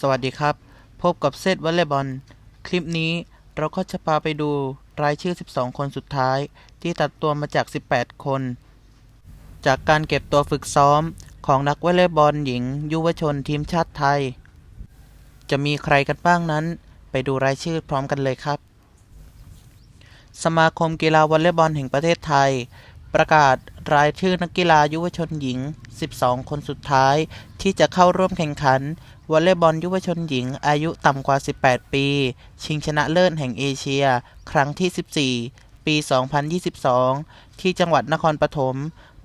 สวัสดีครับ พบกับเซตวอลเลย์บอล คลิปนี้เราก็จะพาไปดูรายชื่อ 12 คนสุดท้าย ที่ตัดตัวมาจาก 18 คน จากการเก็บตัวฝึกซ้อมของนักวอลเลย์บอลหญิง ยุวชนทีมชาติไทย จะมีใครกันบ้างนั้น ไปดูรายชื่อพร้อมกันเลยครับ สมาคมกีฬาวอลเลย์บอลแห่งประเทศไทย ประกาศรายชื่อนักกีฬายุวชนหญิง 12 คนสุดท้ายที่จะเข้าร่วมแข่งขัน วอลเลย์บอลยุวชนหญิง อายุต่ำกว่า 18 ปี ชิงชนะเลิศแห่งเอเชีย ครั้งที่ 14 ปี 2022 ที่จังหวัดนครปฐม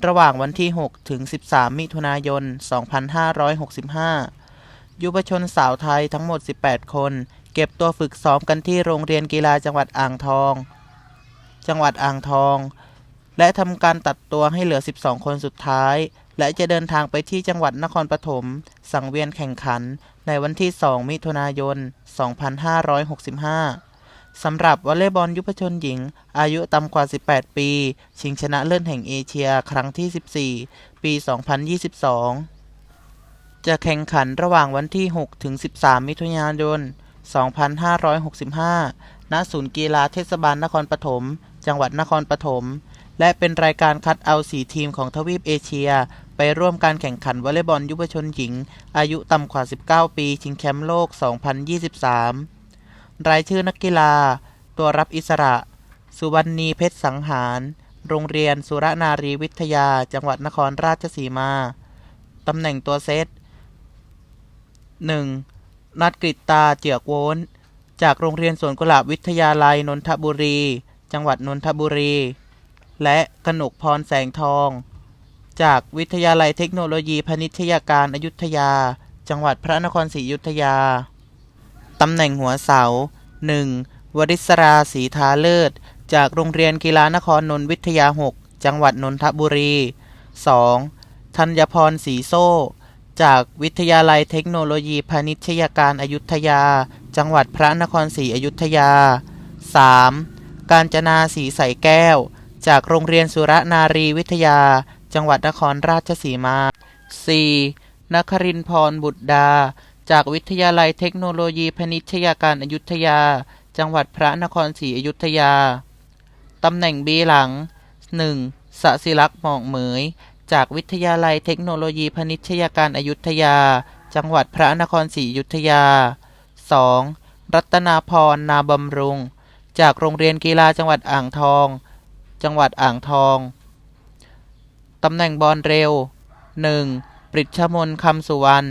ระหว่างวันที่ 6 ถึง 13 มิถุนายน 2565 ยุวชนสาวไทยทั้งหมด 18 คน เก็บตัวฝึกซ้อมกันที่โรงเรียนกีฬาจังหวัดอ่างทอง จังหวัดอ่างทอง และทำการตัดตัวให้เหลือ 12 คนสุดท้าย และจะเดินทางไปที่จังหวัดนครปฐมสังเวียนแข่งขัน ในวันที่ 2 มิถุนายน 2565 สำหรับวอลเลย์บอลยุวชนหญิง อายุต่ำกว่า 18 ปี ชิงชนะเลิศแห่งเอเชียครั้งที่ 14 ปี 2022 จะแข่งขันระหว่างวันที่ 6 ถึง 13 มิถุนายน 2565 ณ ศูนย์กีฬาเทศบาลนครปฐม จังหวัดนครปฐมและเป็นรายการคัดเอา4ทีมของทวีปเอเชีย ไปร่วมการแข่งขันวอลเลย์บอลยุวชนหญิง อายุต่ำกว่า 19 ปี ชิงแชมป์โลก 2023 รายชื่อนักกีฬา ตัวรับอิสระ สุวรรณีเพชรสังหาร โรงเรียนสุรนารีวิทยา จังหวัดนครราชสีมา ตำแหน่งตัวเซต 1. นัดกริตตาเจือกโวนจากโรงเรียนสวนกุหลาบวิทยาลัยนนทบุรี จังหวัดนนทบุรี และกนกพรแสงทอง จากวิทยาลัยเทคโนโลยีพนิชยาการอายุทยา จังหวัดพระนครศรีอยุธยา ตำแหน่งหัวเสา 1. วริศราศรีทาเลิศ จากโรงเรียนกีฬานครนนทวิทยา 6 จังหวัดนนทบุรี 2. ธัญพรศรีโซ่ จากวิทยาลัยเทคโนโลยีพาณิชยการอายุทยา จังหวัดพระนครศรีอยุธยา 3. การจนาศรีใสแก้ว จากโรงเรียนสุรนารีวิทยา จังหวัดนครราชสีมา 4. นครินพรบุตรดา จากวิทยาลัยเทคโนโลยีพาณิชยการอายุทยา จังหวัดพระนครศรีอยุธยา ตำแหน่งบีหลัง 1. สศิลักษ์หมอกเหมย จากวิทยาลัยเทคโนโลยีพาณิชยการอายุทยา จังหวัดพระนครศรีอยุธยา 2. รัตนาพรนาบำรุง จากโรงเรียนกีฬาจังหวัดอ่างทอง จังหวัดอ่างทอง ตำแหน่งบอลเร็ว 1. ปริชมนคำสุวรรณ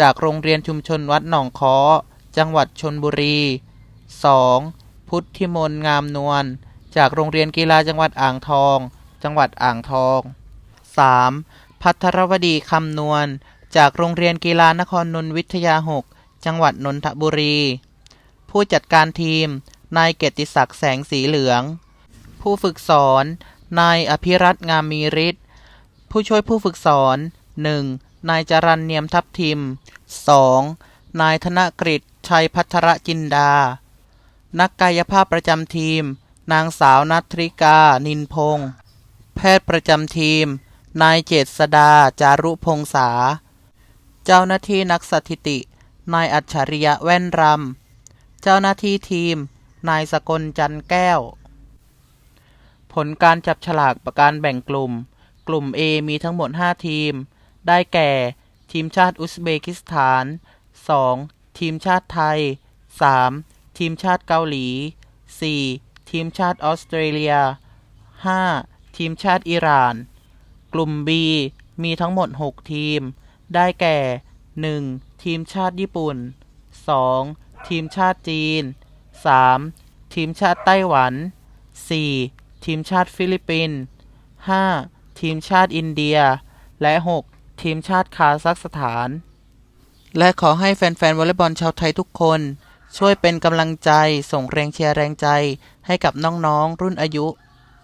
จากโรงเรียนชุมชนวัดหนองค้อ จังหวัดชนบุรี 2. พุทธิมนงามนวล จากโรงเรียนกีฬาจังหวัดอ่างทอง จังหวัดอ่างทอง 3. พัทรวดีคำนวลจากโรงเรียนกีฬานครนนทวิทยา 6 จังหวัดนนทบุรี ผู้จัดการทีม นายเกียรติศักดิ์แสงสีเหลือง ผู้ฝึกสอน นายอภิรัตน์งามมีฤทธิ ผู้ช่วยผู้ฝึกสอน 1. นายจรันเนียมทัพทิม 2. นายธนกฤษชัยพัทรจินดา นักกายภาพประจำทีม นางสาวนัทริกา นินพงศ์แพทย์ประจำทีม นายเจษดา จารุพงษา เจ้าหน้าที่นักสถิติ นายอัจฉริยะแว่นรำ เจ้าหน้าที่ทีม นายสกลจันแก้ว ผลการจับฉลากประการแบ่งกลุ่ม กลุ่ม A มีทั้งหมด 5 ทีม ได้แก่ ทีมชาติอุซเบกิสถาน 2. ทีมชาติไทย 3. ทีมชาติเกาหลี 4. ทีมชาติออสเตรเลีย 5. ทีมชาติอิหร่าน กลุ่ม B มีทั้งหมด 6 ทีม ได้แก่ 1. ทีมชาติญี่ปุ่น 2. ทีมชาติจีน 3. ทีมชาติไต้หวัน 4. ทีมชาติฟิลิปปินส์ 5. ทีมชาติอินเดีย และ 6. ทีมชาติคาซัคสถาน และขอให้แฟนๆวอลเลย์บอลชาวไทยทุกคน ช่วยเป็นกำลังใจส่งแรงเชียร์แรงใจให้กับน้องๆ รุ่นอายุ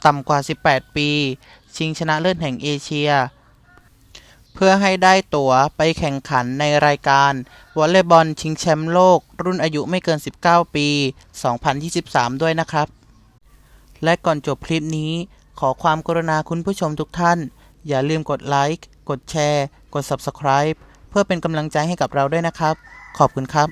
ต่ำกว่า 18 ปี ชิงชนะเลิศแห่งเอเชีย เพื่อให้ได้ตั๋วไปแข่งขันในรายการวอลเลย์บอลชิงแชมป์โลก รุ่นอายุไม่เกิน 19 ปี 2023 ด้วยนะครับ และก่อนจบคลิปนี้ ขอความกรุณาคุณผู้ชมทุกท่าน อย่าลืมกดไลค์ กดแชร์ กด Subscribe เพื่อเป็นกำลังใจให้กับเราด้วยนะครับ ขอบคุณครับ